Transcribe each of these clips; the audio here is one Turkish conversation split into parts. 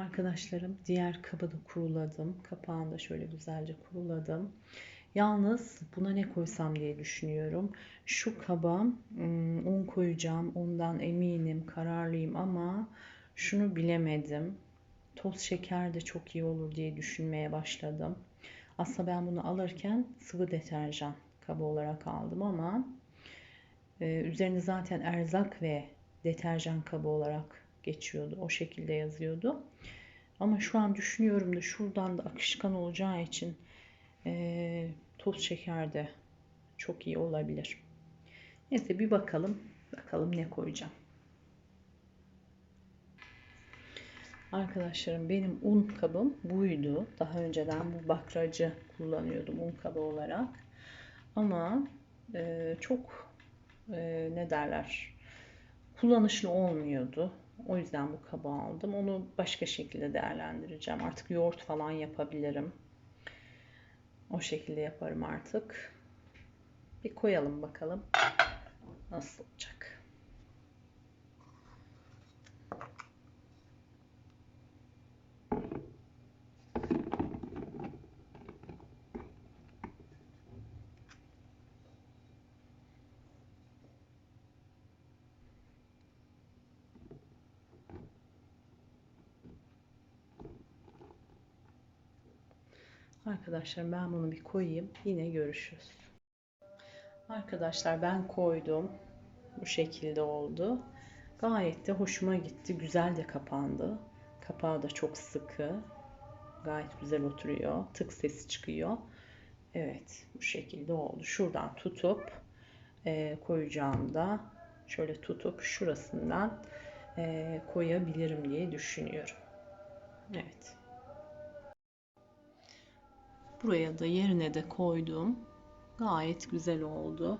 Arkadaşlarım diğer kabı da kuruladım. Kapağını da şöyle güzelce kuruladım. Yalnız buna ne koysam diye düşünüyorum. Şu kaba ım, un koyacağım. Ondan eminim, kararlıyım ama şunu bilemedim. Toz şeker de çok iyi olur diye düşünmeye başladım. Aslında ben bunu alırken sıvı deterjan kabı olarak aldım ama e, üzerinde zaten erzak ve deterjan kabı olarak geçiyordu. O şekilde yazıyordu. Ama şu an düşünüyorum da şuradan da akışkan olacağı için e, toz şeker de çok iyi olabilir. Neyse bir bakalım. Bakalım ne koyacağım. Arkadaşlarım benim un kabım buydu. Daha önceden bu bakracı kullanıyordum un kabı olarak. Ama e, çok e, ne derler kullanışlı olmuyordu. O yüzden bu kabı aldım. Onu başka şekilde değerlendireceğim. Artık yoğurt falan yapabilirim. O şekilde yaparım artık. Bir koyalım bakalım nasıl olacak. Arkadaşlar ben bunu bir koyayım. Yine görüşürüz. Arkadaşlar ben koydum. Bu şekilde oldu. Gayet de hoşuma gitti. Güzel de kapandı. Kapağı da çok sıkı. Gayet güzel oturuyor. Tık sesi çıkıyor. Evet bu şekilde oldu. Şuradan tutup e, koyacağımda şöyle tutup şurasından e, koyabilirim diye düşünüyorum. Evet. Buraya da yerine de koydum. Gayet güzel oldu.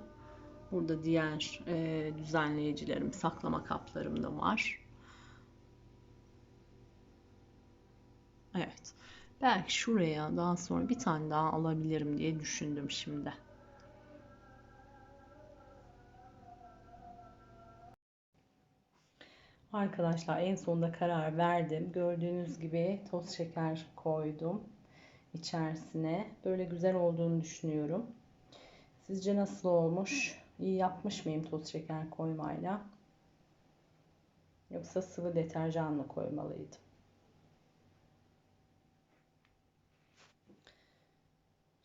Burada diğer e, düzenleyicilerim, saklama kaplarım da var. Evet. Belki şuraya daha sonra bir tane daha alabilirim diye düşündüm şimdi. Arkadaşlar en sonunda karar verdim. Gördüğünüz gibi toz şeker koydum içerisine. Böyle güzel olduğunu düşünüyorum. Sizce nasıl olmuş? İyi yapmış mıyım toz şeker koymayla? Yoksa sıvı deterjan mı koymalıydım?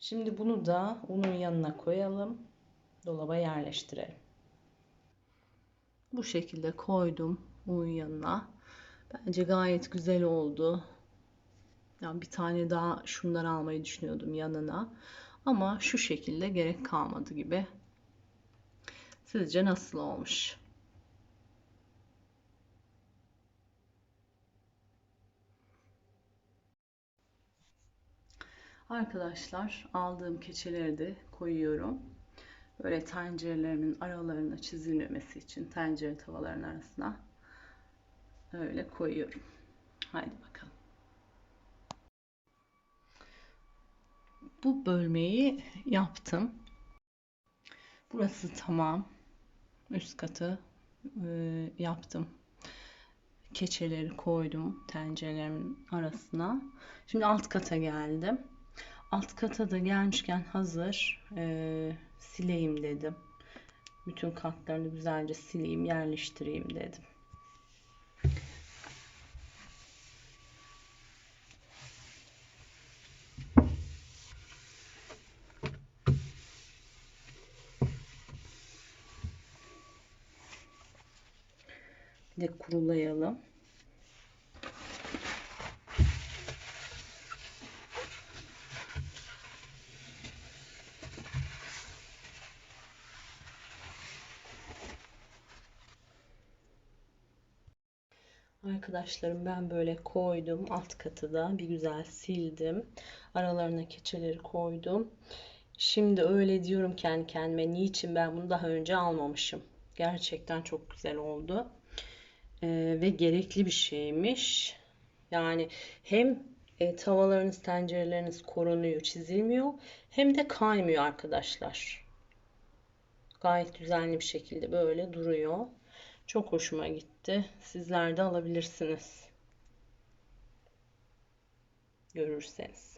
Şimdi bunu da unun yanına koyalım. Dolaba yerleştirelim. Bu şekilde koydum unun yanına. Bence gayet güzel oldu. Yani bir tane daha şundan almayı düşünüyordum yanına. Ama şu şekilde gerek kalmadı gibi. Sizce nasıl olmuş? Arkadaşlar aldığım keçeleri de koyuyorum. Böyle tencerelerimin aralarına çizilmemesi için tencere tavalarının arasına öyle koyuyorum. Haydi bakalım. Bu bölmeyi yaptım. Burası tamam. Üst katı e, yaptım. Keçeleri koydum tencerelerimin arasına. Şimdi alt kata geldim. Alt kata da gelmişken hazır e, sileyim dedim. Bütün katlarını güzelce sileyim, yerleştireyim dedim. De kurulayalım. Arkadaşlarım ben böyle koydum. Alt katı da bir güzel sildim. Aralarına keçeleri koydum. Şimdi öyle diyorum kendi kendime. Niçin ben bunu daha önce almamışım? Gerçekten çok güzel oldu. Ee, ve gerekli bir şeymiş. Yani hem e, tavalarınız, tencereleriniz korunuyor, çizilmiyor. Hem de kaymıyor arkadaşlar. Gayet düzenli bir şekilde böyle duruyor. Çok hoşuma gitti. Sizler de alabilirsiniz. görürseniz.